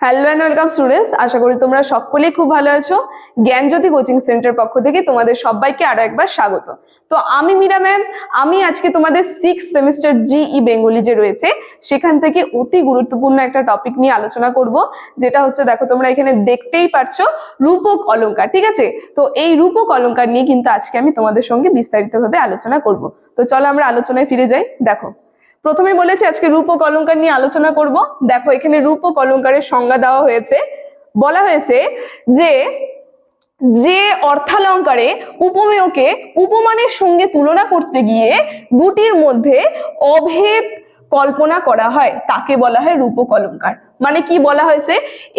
Hello and welcome students আশা করি তোমরা সকলেই খুব ভালো আছো। জ্ঞানজ্যোতি কোচিং সেন্টার পক্ষ থেকে তোমাদের সবাইকে আরও একবার স্বাগত। তো আমি মীরা ম্যাম আমি আজকে তোমাদের সিক্স সেমিস্টার জিই বেঙ্গলি যে রয়েছে, সেখান থেকে অতি গুরুত্বপূর্ণ একটা টপিক নিয়ে আলোচনা করব, যেটা হচ্ছে দেখো তোমরা এখানে দেখতেই পারছ, রূপক অলংকার ঠিক আছে? তো এই রূপক অলংকার নিয়ে কিন্তু আজকে আমি তোমাদের সঙ্গে বিস্তারিতভাবে আলোচনা করব। তো চলো আমরা আলোচনায় ফিরে যাই, দেখো। প্রথমে বলেছি, আজকে রূপক অলংকার নিয়ে আলোচনা করব। দেখো, এখানে রূপক অলংকারের সংজ্ঞা দেওয়া হয়েছে। বলা হয়েছে যে যে অর্থালঙ্কারে উপমেয়কে উপমানের সঙ্গে তুলনা করতে গিয়ে দুটির মধ্যে অভেদ কল্পনা করা হয়। তাকে বলা হয় রূপক অলংকার মানে কি বলা হয়েছে?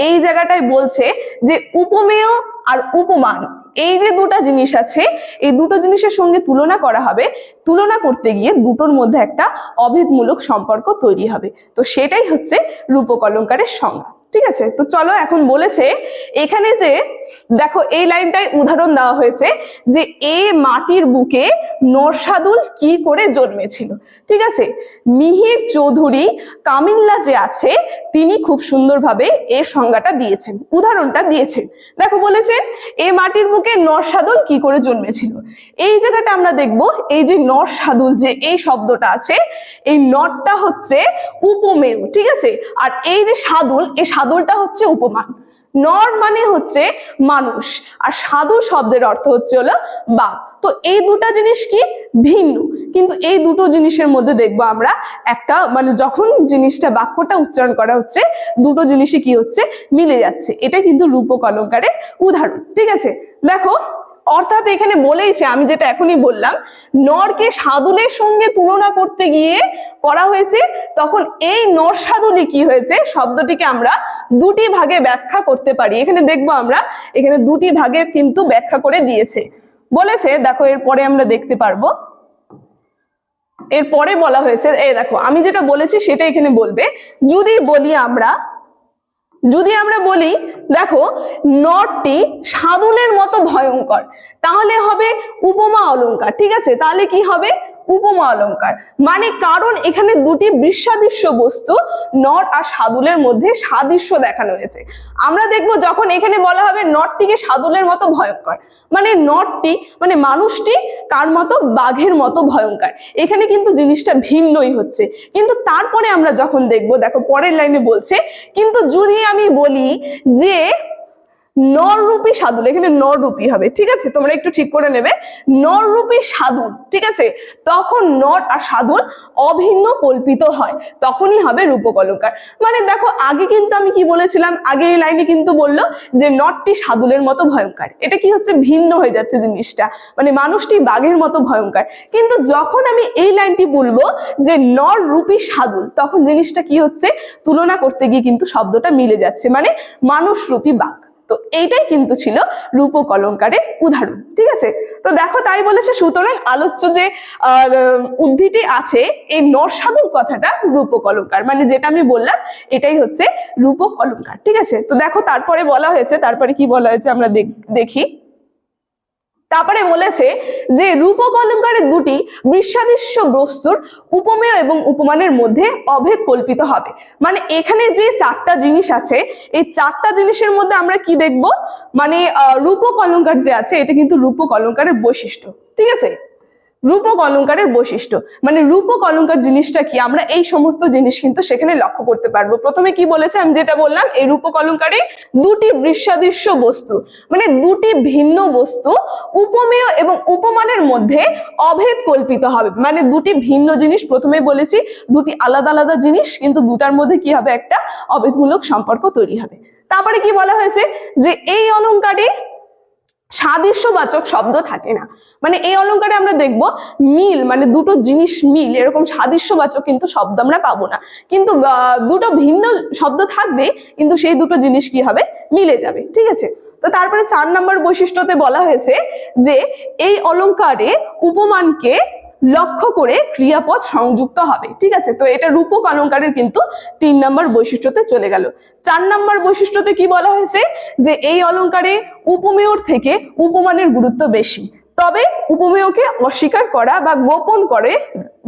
এই জায়গাটায় বলছে যে, উপমেয় আর উপমান এই যে দুটা জিনিস আছে, এই দুটো জিনিসের সঙ্গে তুলনা করা হবে। তুলনা করতে গিয়ে দুটোর মধ্যে একটা অভেদমূলক সম্পর্ক তৈরি হবে। তো সেটাই হচ্ছে রূপক অলঙ্কারের সংজ্ঞা। ঠিক আছে? তো চলো এখন বলেছে, এখানে যে দেখো এই লাইনটায় উদাহরণ দেওয়া হয়েছে যে এ মাটির বুকে নরসাদুল কি করে জন্মেছিল। ঠিক আছে? মিহির চৌধুরী কামিল্লা যে আছে, তিনি খুব সুন্দরভাবে এর সংজ্ঞাটা দিয়েছেন, উদাহরণটা দিয়েছেন। দেখো বলেছেন, এ মাটির বুকে নরসাদুল কি করে জন্মেছিল? এই জায়গাটা আমরা দেখব, এই যে নরসাদুল যে এই শব্দটা আছে, এই নরটা হচ্ছে উপমেয়, ঠিক আছে? আর এই যে সাদুল এই সাদুলটা হচ্ছে উপমান। নর মানে হচ্ছে মানুষ, আর সাধু শব্দের অর্থ হচ্ছে হলো বাপ তো এই দুটা জিনিস কি? ভিন্ন। কিন্তু এই দুটো জিনিসের মধ্যে দেখব আমরা একটা মানে যখন জিনিসটা বাক্যটা উচ্চারণ করা হচ্ছে, দুটো জিনিসই কি হচ্ছে? মিলে যাচ্ছে। এটা কিন্তু রূপক অলঙ্কারের উদাহরণ। ঠিক আছে? দেখো অর্থাৎ এখানে বলেইছে আমি যেটা এখনই বললাম, নরকে সাদুলের সঙ্গে তুলনা করতে গিয়ে করা হয়েছে, তখন এই নর সাদুলি কি হয়েছে? শব্দটিকে আমরা দুটি ভাগে ব্যাখ্যা করতে পারি। এখানে দেখব আমরা, এখানে দুটি ভাগে কিন্তু ব্যাখ্যা করে দিয়েছে। বলেছে, দেখো এরপরে আমরা দেখতে পারব। এরপরে বলা হয়েছে, এই দেখো, আমি যেটা বলেছি সেটা এখানে বলবে, যদি বলি আমরা, যদি আমরা বলি, দেখো, নরটি সাদুলের মতো ভয়ঙ্কর। তাহলে হবে উপমা অলংকার, ঠিক আছে? তাহলে কি হবে? উপমা অলংকার। মানে কারণ এখানে দুটি বিস্বাদৃশ্য বস্তু, নট আর সাদুলের মধ্যে সাদৃশ্য দেখানো হয়েছে। আমরা দেখব যখন এখানে বলা হবে নটটিকে সাদুলের মতো ভয়ঙ্কর। মানে নটটি মানে মানুষটি কার মতো? বাঘের মতো ভয়ঙ্কর। এখানে কিন্তু জিনিসটা ভিন্নই হচ্ছে। কিন্তু তারপরে আমরা যখন দেখব, দেখো পরের লাইনে বলছে, কিন্তু যদি আমি বলি যে নররূপী সাধুল এখানে নররূপী হবে, ঠিক আছে? তোমরা একটু ঠিক করে নেবে। নররূপী সাধুল ঠিক আছে? তখন নর আর সাধুল অভিন্ন কল্পিত হয়, তখনই হবে রূপক অলঙ্কার মানে দেখো, আগে কিন্তু আমি কি বলেছিলাম? আগে এই লাইনে কিন্তু বলল যে নরটি সাধুলের মতো ভয়ঙ্কর। এটা কি হচ্ছে? ভিন্ন হয়ে যাচ্ছে জিনিসটা। মানে মানুষটি বাঘের মতো ভয়ঙ্কর। কিন্তু যখন আমি এই লাইনটি বলব যে নর রূপী সাধুল তখন জিনিসটা কি হচ্ছে? তুলনা করতে গিয়ে কিন্তু শব্দটা মিলে যাচ্ছে। মানে মানুষ রূপী বাঘ। তো এইটাই কিন্তু ছিল রূপক অলঙ্কারের উদাহরণ, ঠিক আছে? তো দেখো তাই বলেছে, সুতরাং আলোচ্য যে উদ্ধিটি আছে, এই নরসাধুর কথাটা রূপক অলঙ্কার মানে যেটা আমি বললাম, এটাই হচ্ছে রূপক অলঙ্কার, ঠিক আছে? তো দেখো তারপরে বলা হয়েছে, তারপরে কি বলা হয়েছে আমরা দেখি। তারপরে বলেছে যে রূপক অলঙ্কারের দুটি বিশ্বাদৃশ্য বস্তুর উপমেয় এবং উপমানের মধ্যে অভেদ কল্পিত হবে। মানে এখানে যে চারটা জিনিস আছে, এই চারটা জিনিসের মধ্যে আমরা কি দেখব? মানে রূপক অলঙ্কার যে আছে, এটা কিন্তু রূপক অলঙ্কারের বৈশিষ্ট্য। ঠিক আছে? রূপক অলঙ্কারের বৈশিষ্ট্য। মানে রূপক অলঙ্কার জিনিসটা কি? আমরা এই সমস্ত জিনিস কিন্তু সেখানে লক্ষ্য করতে পারব। প্রথমে কি বলেছে? আমি যেটা বললাম, এই রূপক অলঙ্কারে দুটি দৃশ্যাদৃশ্য বস্তু মানে দুটি ভিন্ন বস্তু উপমেয় এবং উপমানের মধ্যে অভেদ কল্পিত হবে। মানে দুটি ভিন্ন জিনিস, প্রথমে বলেছি, দুটি আলাদা আলাদা জিনিস, কিন্তু দুটার মধ্যে কি হবে? একটা অভেদমূলক সম্পর্ক তৈরি হবে। তারপরে কি বলা হয়েছে? যে এই অলঙ্কারে সাদৃশ্যবাচক শব্দ থাকে না। মানে এই অলঙ্কারে আমরা দেখব মিল মানে দুটো জিনিস মিল, এরকম সাদৃশ্যবাচক কিন্তু শব্দ আমরা পাবো না। কিন্তু দুটো ভিন্ন শব্দ থাকবে, কিন্তু সেই দুটো জিনিস কি হবে? মিলে যাবে, ঠিক আছে? তো তারপরে চার নম্বর বৈশিষ্ট্যতে বলা হয়েছে যে, এই অলঙ্কারে উপমানকে লক্ষ্য করে ক্রিয়াপদ সংযুক্ত হবে। ঠিক আছে? তো এটা রূপক অলঙ্কারের কিন্তু তিন নম্বর বৈশিষ্ট্যতে চলে গেল। চার নম্বর বৈশিষ্ট্যতে কি বলা হয়েছে? যে এই অলঙ্কারে উপমেয়র থেকে উপমানের গুরুত্ব বেশি। তবে উপমেয়কে অস্বীকার করা বা গোপন করে,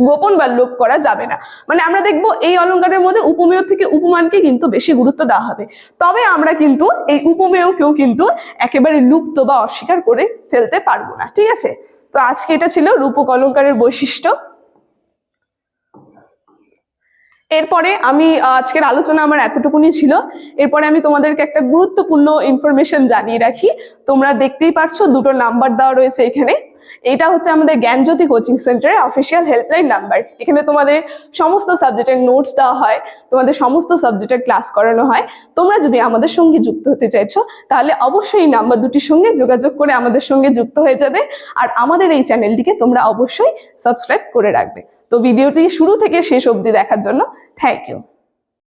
গোপন বা লোপ করা যাবে না। মানে আমরা দেখব এই অলঙ্কারের মধ্যে উপমেয় থেকে উপমানকে কিন্তু বেশি গুরুত্ব দেওয়া হবে। তবে আমরা কিন্তু এই উপমেয়কেও কিন্তু একেবারে লুপ্ত বা অস্বীকার করে ফেলতে পারব না। ঠিক আছে? তো আজকে এটা ছিল রূপক অলঙ্কারের বৈশিষ্ট্য। এরপরে আমি আজকের আলোচনা আমার এতটুকুনি ছিল। এরপরে আমি তোমাদেরকে একটা গুরুত্বপূর্ণ ইনফরমেশন জানিয়ে রাখি। তোমরা দেখতেই পারছ দুটো নাম্বার দেওয়া রয়েছে এখানে। এটা হচ্ছে আমাদের জ্ঞানজ্যোতি কোচিং সেন্টারের অফিসিয়াল হেল্পলাইন নাম্বার এখানে তোমাদের সমস্ত সাবজেক্টের নোটস দেওয়া হয়, তোমাদের সমস্ত সাবজেক্টের ক্লাস করানো হয়। তোমরা যদি আমাদের সঙ্গে যুক্ত হতে চাইছো, তাহলে অবশ্যই এই নাম্বার দুটির সঙ্গে যোগাযোগ করে আমাদের সঙ্গে যুক্ত হয়ে যাবে। আর আমাদের এই চ্যানেলটিকে তোমরা অবশ্যই সাবস্ক্রাইব করে রাখবে। তো ভিডিওটি শুরু থেকে শেষ অবধি দেখার জন্য থ্যাংক ইউ